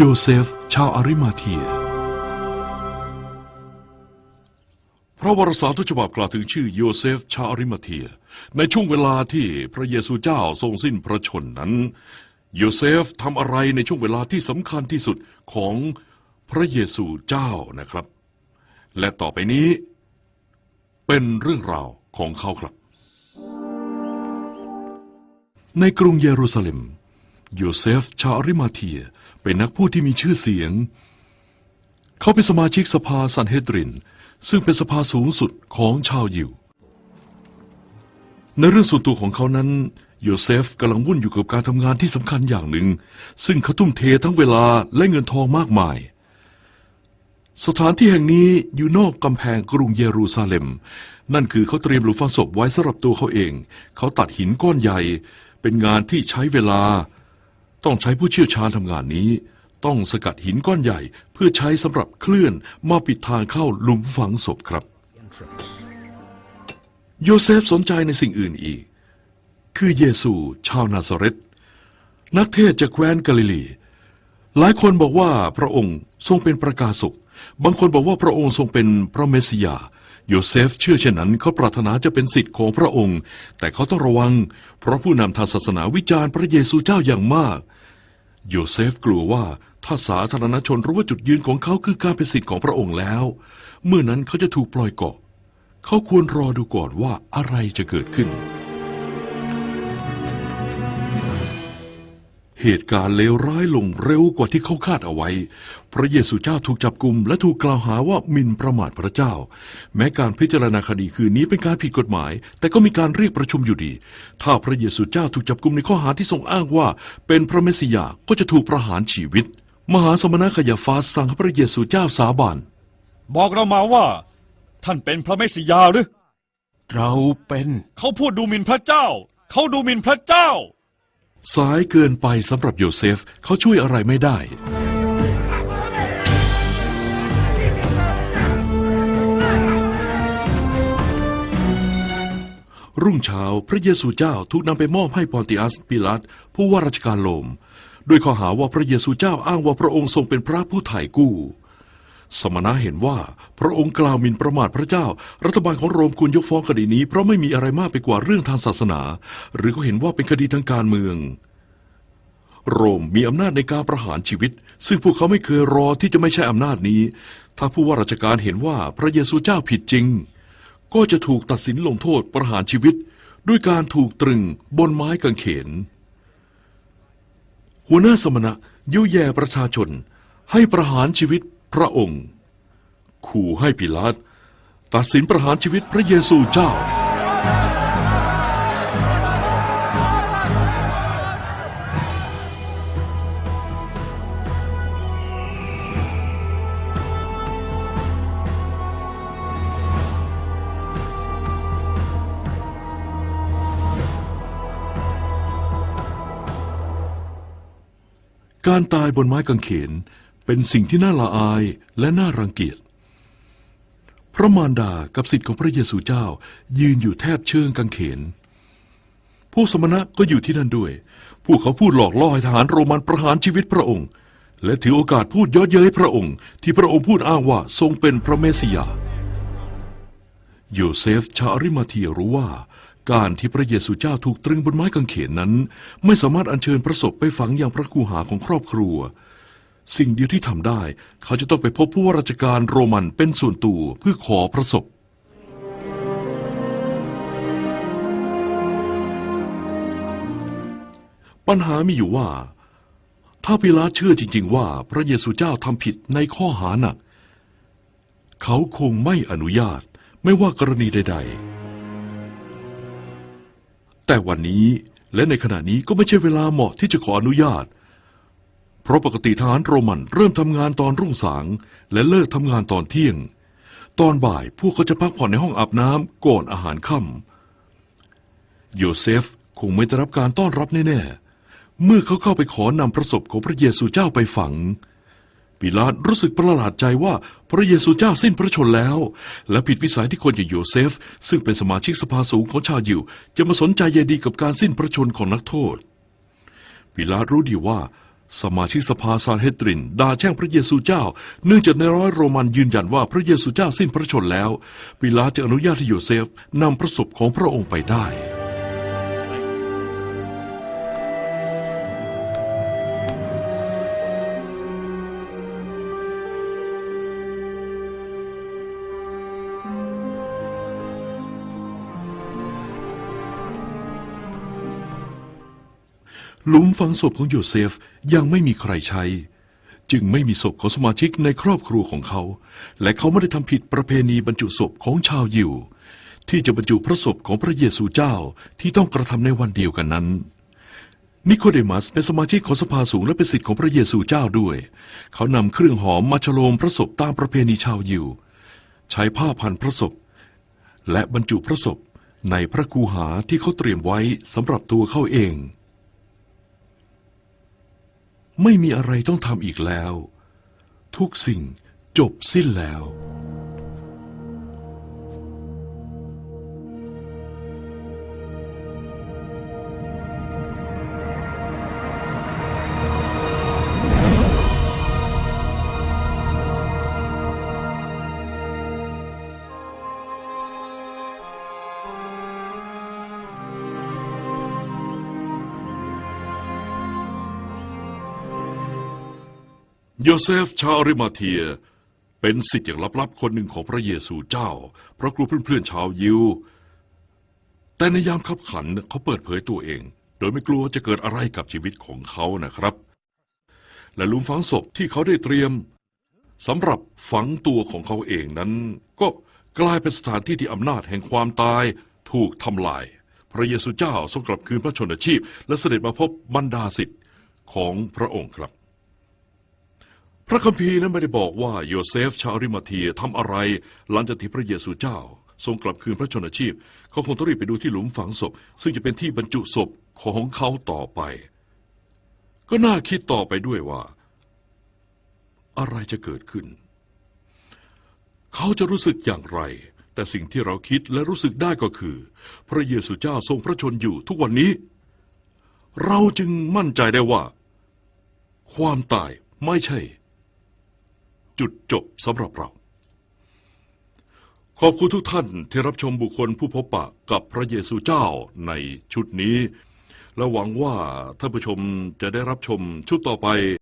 โยเซฟ ชาวอาริมาเทีย พระวรสารทุกฉบับกล่าวถึงชื่อโยเซฟ ชาวอาริมาเทีย ในช่วงเวลาที่พระเยซูเจ้าทรงสิ้นพระชนนั้น โยเซฟทำอะไรในช่วงเวลาที่สำคัญที่สุดของพระเยซูเจ้านะครับ และต่อไปนี้ เป็นเรื่องราวของเขาครับ ในกรุงเยรูซาเล็มโยเซฟ ชาวอาริมาเทีย เป็นนักพูดที่มีชื่อเสียง เขาเป็นสมาชิกสภาซันเฮดริน ซึ่งเป็นสภาสูงสุดของชาวยิว ในเรื่องส่วนตัวของเขานั้นโยเซฟกำลังวุ่นอยู่กับการทำงานที่สำคัญอย่างหนึ่ง ซึ่งเขาทุ่มเททั้งเวลาและเงินทองมากมาย สถานที่แห่งนี้อยู่นอกกำแพงกรุงเยรูซาเล็ม นั่นคือเขาเตรียมหลุมฝังศพไว้สำหรับตัวเขาเอง เขาตัดหินก้อนใหญ่ เป็นงานที่ใช้เวลา ต้องใช้ผู้เชี่ยวชาญทำงานนี้ ต้องสกัดหินก้อนใหญ่เพื่อใช้สำหรับเคลื่อนมาปิดทางเข้าหลุมฝังศพครับ โยเซฟสนใจในสิ่งอื่นอีก คือเยซู ชาวนาซาเรตนักเทศจากแคว้นกาลิลี หลายคนบอกว่าพระองค์ทรงเป็นประกาศกบางคนบอกว่าพระองค์ทรงเป็นพระเมสสิยา โยเซฟเชื่อเช่นนั้นเขาปรารถนาจะเป็นสิทธิ์ของพระองค์ แต่เขาต้องระวัง เพราะผู้นำทางศาสนาวิจารณ์พระเยซูเจ้าอย่างมาก โยเซฟกลัวว่าถ้าสาธารณชนรู้ว่าจุดยืนของเขาคือการเป็นสิทธิ์ของพระองค์แล้ว เมื่อนั้นเขาจะถูกปล่อยเกาะ เขาควรรอดูก่อนว่าอะไรจะเกิดขึ้น เหตุการณ์เลวร้ายลงเร็วกว่าที่เขาคาดเอาไว้ พระเยซูเจ้าถูกจับกุมและถูกกล่าวหาว่าหมิ่นประมาทพระเจ้า แม้การพิจารณาคดีคืนนี้เป็นการผิดกฎหมาย แต่ก็มีการเรียกประชุมอยู่ดี ถ้าพระเยซูเจ้าถูกจับกุมในข้อหาที่ทรงอ้างว่า เป็นพระเมสสิยาก็จะถูกประหารชีวิต มหาสมณขยาฟาสสั่งให้พระเยซูเจ้าสาบานบอกเรามาว่า ท่านเป็นพระเมสสิยาหรือ เราเป็น เขาพูดดูหมิ่นพระเจ้า เขาดูหมิ่นพระเจ้า สายเกินไปสำหรับโยเซฟเขาช่วยอะไรไม่ได้ รุ่งเช้าพระเยซูเจ้าถูกนำไปมอบให้ปอนติอัสปิลาตผู้ว่าราชการโรมด้วยข้อหาว่าพระเยซูเจ้าอ้างว่าพระองค์ทรงเป็นพระผู้ไถ่กู้ สมณะเห็นว่าพระองค์กล่าวหมิ่นประมาทพระเจ้า รัฐบาลของโรมควรยกฟ้องคดีนี้ เพราะไม่มีอะไรมากไปกว่าเรื่องทางศาสนา หรือเขาเห็นว่าเป็นคดีทางการเมือง โรมมีอำนาจในการประหารชีวิต ซึ่งพวกเขาไม่เคยรอที่จะไม่ใช่อำนาจนี้ ถ้าผู้ว่าราชการเห็นว่าพระเยซูเจ้าผิดจริง ก็จะถูกตัดสินลงโทษประหารชีวิต ด้วยการถูกตรึงบนไม้กางเขน หัวหน้าสมณะยุแย่ประชาชนให้ประหารชีวิต พระองค์ ขู่ให้ปิลาตตัดสินประหารชีวิตพระเยซูเจ้า การตายบนไม้กางเขน เป็นสิ่งที่น่าละอายและน่ารังเกียจ พระมารดากับสิทธิ์ของพระเยซูเจ้า ยืนอยู่แทบเชิงกางเขน ผู้สมณะก็อยู่ที่นั่นด้วย พวกเขาพูดหลอกล่อให้ทหารโรมันประหารชีวิตพระองค์ และถือโอกาสพูดย้อเย้ยพระองค์ ที่พระองค์พูดอ้างว่าทรงเป็นพระเมสสิยาโยเซฟชาอาริมาเทียรู้ว่าการที่พระเยซูเจ้าถูกตรึงบนไม้กางเขนนั้น ไม่สามารถอัญเชิญพระศพไปฝังอย่างพระคูหาของครอบครัว สิ่งเดียวที่ทำได้ เขาจะต้องไปพบผู้ว่าราชการโรมันเป็นส่วนตัวเพื่อขอพระศพปัญหามีอยู่ว่า ถ้าปิลาตเชื่อจริง ๆ ว่าพระเยซูเจ้าทำผิดในข้อหาหนัก เขาคงไม่อนุญาตไม่ว่ากรณีใด ๆ แต่วันนี้และในขณะนี้ก็ไม่ใช่เวลาเหมาะที่จะขออนุญาต เพราะปกติทหารโรมันเริ่มทำงานตอนรุ่งสาง และเลิกทำงานตอนเที่ยง ตอนบ่ายพวกเขาจะพักผ่อนในห้องอาบน้ำก่อนอาหารค่ำโยเซฟคงไม่ได้รับการต้อนรับแน่ๆ เมื่อเขาเข้าไปขอนำพระศพของพระเยซูเจ้าไปฝังปิลาตรู้สึกประหลาดใจว่าพระเยซูเจ้าสิ้นพระชนแล้ว และผิดวิสัยที่คนอย่างโยเซฟ ซึ่งเป็นสมาชิกสภาสูงของชาวยิว จะมาสนใจใยดีกับการสิ้นพระชนของนักโทษปิลาตรู้ดีว่า สมาชิกสภาซานเฮตรินด่าแช่งพระเยซูเจ้า เนื่องจากในร้อยโรมันยืนยันว่าพระเยซูเจ้าสิ้นพระชนแล้ว ปิลาจะอนุญาตให้โยเซฟนำพระศพของพระองค์ไปได้ หลุมฝังศพของโยเซฟยังไม่มีใครใช้ จึงไม่มีศพของสมาชิกในครอบครัวของเขา และเขาไม่ได้ทำผิดประเพณีบรรจุศพของชาวยิว ที่จะบรรจุพระศพของพระเยซูเจ้าที่ต้องกระทำในวันเดียวกันนั้น นิโคเดมัสเป็นสมาชิกของสภาสูงและเป็นศิษย์ของพระเยซูเจ้าด้วย เขานำเครื่องหอมมาฉโลมพระศพตามประเพณีชาวยิว ใช้ผ้าพันพระศพ และบรรจุพระศพในพระคูหาที่เขาเตรียมไว้สำหรับตัวเขาเอง ไม่มีอะไรต้องทำอีกแล้ว ทุกสิ่งจบสิ้นแล้ว โยเซฟชาวอาริมาเทีย เป็นสิทธิ์อย่างลับๆ คนหนึ่งของพระเยซูเจ้าเพราะกลัวเพื่อนๆชาวยิว แต่ในยามขับขันเขาเปิดเผยตัวเอง โดยไม่กลัวจะเกิดอะไรกับชีวิตของเขานะครับ และลุมฝังศพที่เขาได้เตรียมสำหรับฝังตัวของเขาเองนั้น ก็กลายเป็นสถานที่ที่อำนาจแห่งความตายถูกทำลาย พระเยซูเจ้าทรงกลับคืนพระชนชีพ และเสด็จมาพบบรรดาสิทธิ์ของพระองค์ครับ พระคัมภีร์นั้นไม่ได้บอกว่าโยเซฟชาวริมาเทียทำอะไร หลังจากที่พระเยซูเจ้า ทรงกลับคืนพระชนชีพ เขาคงต้องรีบไปดูที่หลุมฝังศพ ซึ่งจะเป็นที่บรรจุศพของเขาต่อไป ก็น่าคิดต่อไปด้วยว่า อะไรจะเกิดขึ้น เขาจะรู้สึกอย่างไร แต่สิ่งที่เราคิดและรู้สึกได้ก็คือ พระเยซูเจ้าทรงพระชนอยู่ทุกวันนี้ เราจึงมั่นใจได้ว่า ความตายไม่ใช่ จุดจบสำหรับเรา ขอบคุณทุกท่านที่รับชมบุคคลผู้พบปะกับพระเยซูเจ้าในชุดนี้ และหวังว่าท่านผู้ชมจะได้รับชมชุดต่อไป